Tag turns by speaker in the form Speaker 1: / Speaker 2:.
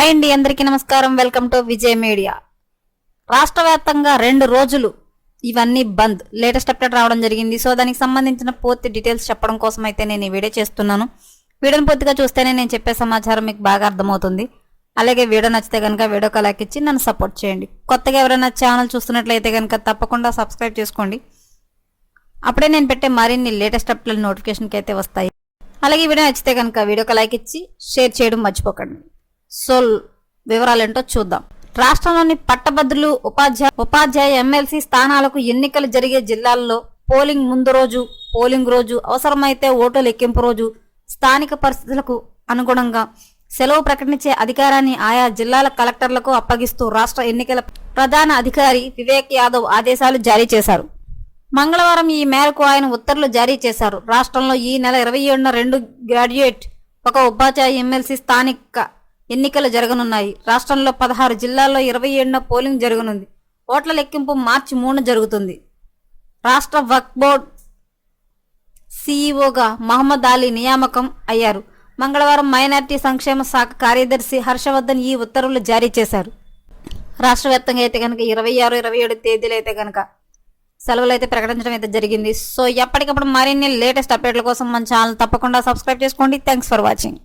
Speaker 1: Hi అండి అందరికీ నమస్కారం. Welcome to Vijay media. రాష్ట్ర వ్యాప్తంగా రెండు రోజులు ఇవన్నీ బంద్. లేటెస్ట్ అప్డేట్ రావడం జరిగింది. సో దానికి సంబంధించిన పూర్తి డీటెయిల్స్ చెప్పడం కోసం అయితే నేను ఈ వీడియో చేస్తున్నాను. వీడియోని పూర్తిగా చూస్తేనే నేను చెప్పే సమాచారం మీకు బాగా అర్థమవుతుంది. అలాగే వీడియో నచ్చితే కనుక వీడియో కలాక్ ఇచ్చి నన్ను సపోర్ట్ చేయండి. కొత్తగా ఎవరైనా ఛానల్ చూస్తున్నట్లయితే కనుక తప్పకుండా సబ్స్క్రైబ్ చేసుకోండి. అప్పుడే నేను పెట్టే మరిన్ని లేటెస్ట్ అప్డేట్ నోటిఫికేషన్కి అయితే వస్తాయి. అలాగే వీడియో నచ్చితే కనుక వీడియోకి లైక్ ఇచ్చి షేర్ చేయడం మర్చిపోకండి. సోల్ వివరాలేంటో చూద్దాం. రాష్ట్రంలోని పట్టభద్రులు ఉపాధ్యాయ ఉపాధ్యాయ ఎమ్మెల్సీ స్థానాలకు ఎన్నికలు జరిగే జిల్లాల్లో పోలింగ్ ముందు రోజు పోలింగ్ రోజు అవసరమైతే ఓటు లెక్కింపు రోజు స్థానిక పరిస్థితులకు అనుగుణంగా సెలవు ప్రకటించే అధికారాన్ని ఆయా జిల్లాల కలెక్టర్లకు అప్పగిస్తూ రాష్ట్ర ఎన్నికల ప్రధాన అధికారి వివేక్ యాదవ్ ఆదేశాలు జారీ చేశారు. మంగళవారం ఈ మేరకు ఆయన ఉత్తర్వులు జారీ చేశారు. రాష్ట్రంలో ఈ నెల ఇరవై ఏడున రెండు గ్రాడ్యుయేట్ ఒక ఉపాధ్యాయ ఎమ్మెల్సీ స్థానిక ఎన్నికలు జరగనున్నాయి. రాష్ట్రంలో పదహారు జిల్లాల్లో ఇరవై ఏడున పోలింగ్ జరగనుంది. ఓట్ల లెక్కింపు మార్చి మూడున జరుగుతుంది. రాష్ట్ర వక్ఫ్ బోర్డ్ సీఈఓగా మహమ్మద్ అలీ నియామకం అయ్యారు. మంగళవారం మైనార్టీ సంక్షేమ శాఖ కార్యదర్శి హర్షవర్ధన్ ఈ ఉత్తర్వులు జారీ చేశారు. రాష్ట్ర వ్యాప్తంగా అయితే కనుక ఇరవై ఆరు ఇరవై ఏడు తేదీలు అయితే కనుక సెలవులు అయితే ప్రకటించడం అయితే జరిగింది. సో ఎప్పటికప్పుడు మరిన్ని లేటెస్ట్ అప్డేట్ల కోసం మన ఛానల్ తప్పకుండా సబ్స్క్రైబ్ చేసుకోండి. Thanks for watching.